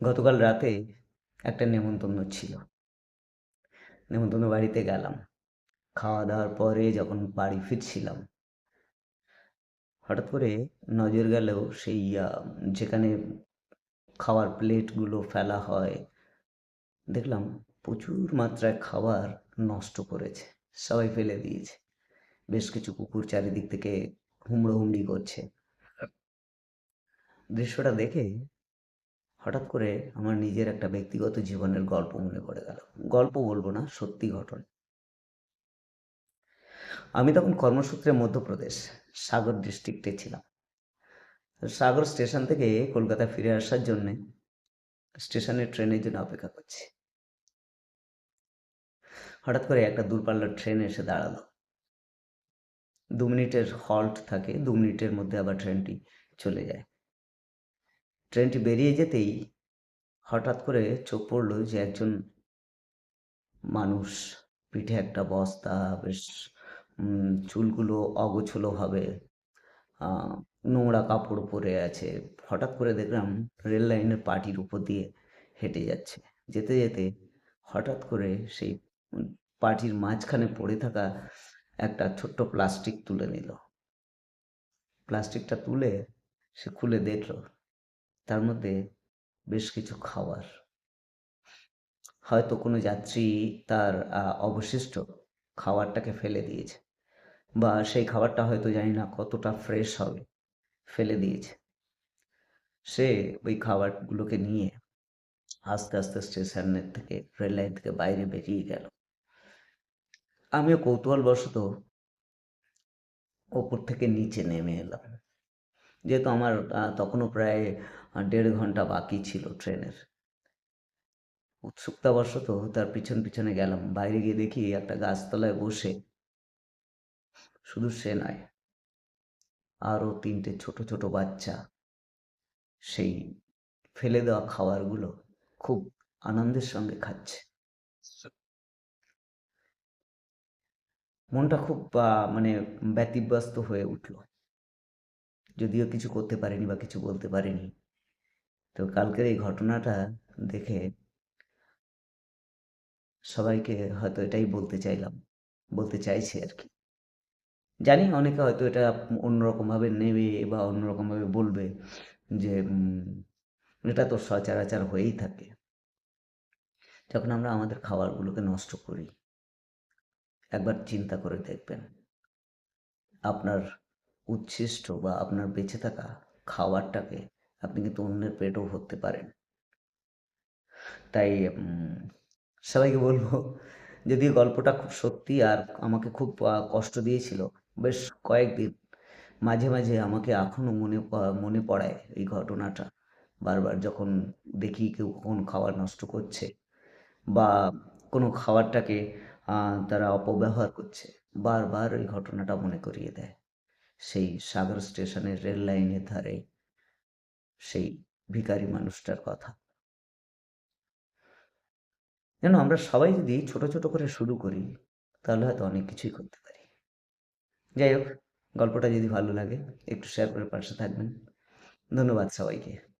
গতকাল রাতে একটা নেমন্তন্ন ছিল। নেমন্তন্ন বাড়িতে গেলাম। খাওয়া দাওয়ার পরে যখন বাড়ি ফিরছিলাম, হঠাৎ করে নজর গেল সেই যেখানে খাওয়ার প্লেটগুলো ফেলা হয়, দেখলাম প্রচুর মাত্রায় খাবার নষ্ট করেছে, সবাই ফেলে দিয়েছে। বেশ কিছু কুকুর চারিদিক থেকে হুমড়ো হুমড়ি করছে। দৃশ্যটা দেখে হঠাৎ করে আমার নিজের একটা ব্যক্তিগত জীবনের গল্প মনে পড়ে গেল। গল্প বলব না, সত্যি ঘটনা। আমি তখন কর্মসূত্রে মধ্যপ্রদেশ, সাগর ডিস্ট্রিক্টে ছিলাম। সাগর স্টেশন থেকে কলকাতা ফিরে আসার জন্যে স্টেশনে ট্রেনের জন্য অপেক্ষা করছি। হঠাৎ করে একটা দূরপাল্লার ট্রেন এসে দাঁড়াল। দু মিনিটের হল্ট থাকে, দু মিনিটের মধ্যে আবার ট্রেনটি চলে যায়। ট্রেনটি বেরিয়ে যেতেই হঠাৎ করে চোখ পড়ল যে একজন মানুষ। পিঠে একটা বস্তা, বেশ চুলগুলো অগোছলো ভাবে নোংরা কাপড় পরে আছে। হঠাৎ করে দেখলাম রেল লাইনের পাটির উপর দিয়ে হেঁটে যাচ্ছে। যেতে যেতে হঠাৎ করে সেই পাটির মাঝখানে পড়ে থাকা একটা ছোট্ট প্লাস্টিক তুলে নিল। প্লাস্টিকটা তুলে সে খুলে দেখল তার মধ্যে বেশ কিছু খাবার হয়তো কোনো যাত্রী তার অবশিষ্ট খাবারটাকে ফেলে দিয়েছে বা সেই খাবারটা হয়তো জানি না কতটা ফ্রেশ হবে, ফেলে দিয়েছে। সে ওই খাবারগুলোকে নিয়ে আস্তে আস্তে স্টেশনের থেকে রেল লাইন থেকে বাইরে বেরিয়ে গেল। আমিও কৌতূহলবশত ওপর থেকে নিচে নেমে এলাম। যেহেতু আমার তখনও প্রায় দেড় ঘণ্টা বাকি ছিল ট্রেনের। উৎসুকতাবশত তার পিছন পিছনে গেলাম। বাইরে গিয়ে দেখি একটা গাছতলায় বসে শুধু সে নয়, আরও তিনটে ছোট ছোট বাচ্চা। সেই ফেলে দেওয়া খাবারগুলো খুব আনন্দের সঙ্গে খাচ্ছে। মনটা খুব মানে ব্যতিব্যস্ত হয়ে উঠল। যদিও কিছু করতে পারিনি বা কিছু বলতে পারিনি। তো কালকের এই ঘটনাটা দেখে সবাইকে হয়তো এটাই বলতে চাইলাম, বলতে চাইছি আর কি। জানি অনেকে হয়তো এটা অন্যরকমভাবে নেবে বা অন্যরকমভাবে বলবে যে এটা তো সচরাচর হয়েই থাকে। যখন আমরা আমাদের খাবারগুলোকে নষ্ট করি, একবার চিন্তা করে দেখবেন, আপনার উচ্ছিষ্ট বা আপনার বেঁচে থাকা খাবারটাকে আপনি কিন্তু অন্যের পেটও ভরতে পারেন। তাই সবাইকে বলব যদি গল্পটা খুব সত্যি আর আমাকে খুব কষ্ট দিয়েছিল, বেশ কয়েকদিন মাঝে মাঝে আমাকে এখনও মনে মনে পড়ায় এই ঘটনাটা। বারবার যখন দেখি কেউ কোন খাবার নষ্ট করছে বা কোনো খাবারটাকে তারা অপব্যবহার করছে, বারবার ওই ঘটনাটা মনে করিয়ে দেয়। সেই সাগর স্টেশনের রেল লাইনের ধারে সেই ভিখারি মানুষটার কথা। যেন আমরা সবাই যদি ছোট ছোট করে শুরু করি, তাহলে হয়তো অনেক কিছুই করতে পারি। যাই হোক, গল্পটা যদি ভালো লাগে, একটু শেয়ার করে পাশে থাকবেন। ধন্যবাদ সবাইকে।